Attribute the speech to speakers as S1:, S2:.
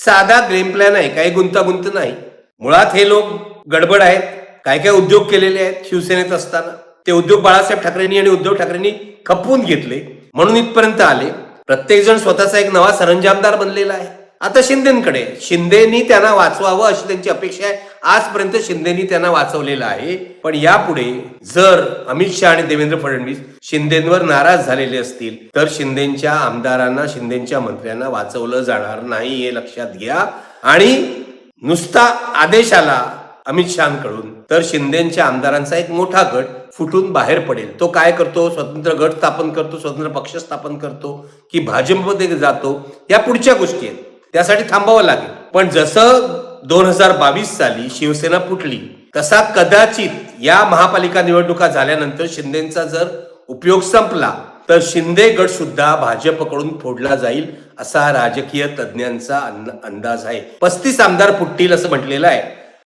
S1: साधा game plan आहे काही गुंतागुंत नाही. मुळात हे लोक गडबड आहेत काय काय उद्योग केलेले आहेत शिवसेनेत असताना. ते उद्योग बाळासाहेब ठाकरेंनी आणि उद्धव ठाकरेंनी खपवून घेतले म्हणून इथपर्यंत आले. प्रत्येक जण स्वतःचा एक नवा सरंजामदार बनलेला आहे. आता शिंदेकडे. शिंदेनी त्यांना वाचवावं अशी त्यांची अपेक्षा आहे. आजपर्यंत शिंदेनी त्यांना वाचवलेलं आहे. पण यापुढे जर अमित शहा आणि देवेंद्र फडणवीस शिंदेवर नाराज झालेले असतील तर शिंदेच्या आमदारांना शिंदेच्या मंत्र्यांना वाचवलं जाणार नाही हे लक्षात घ्या. आणि नुसता आदेश आला अमित शहाकडून तर शिंदेच्या आमदारांचा एक मोठा गट फुटून बाहेर पडेल. तो काय करतो? स्वतंत्र गट स्थापन करतो स्वतंत्र पक्ष स्थापन करतो की भाजपमध्ये जातो? या पुढच्या गोष्टी आहेत. त्यासाठी थांबावं लागेल. पण जसं दोन हजार बावीस साली शिवसेना फुटली तसा कदाचित या महापालिका निवडणुका झाल्यानंतर शिंदेचा जर उपयोग संपला तर शिंदे गट सुद्धा भाजपकडून फोडला जाईल असा राजकीय तज्ज्ञांचा अंदाज आहे. पस्तीस आमदार फुटतील असं म्हटलेलं आहे.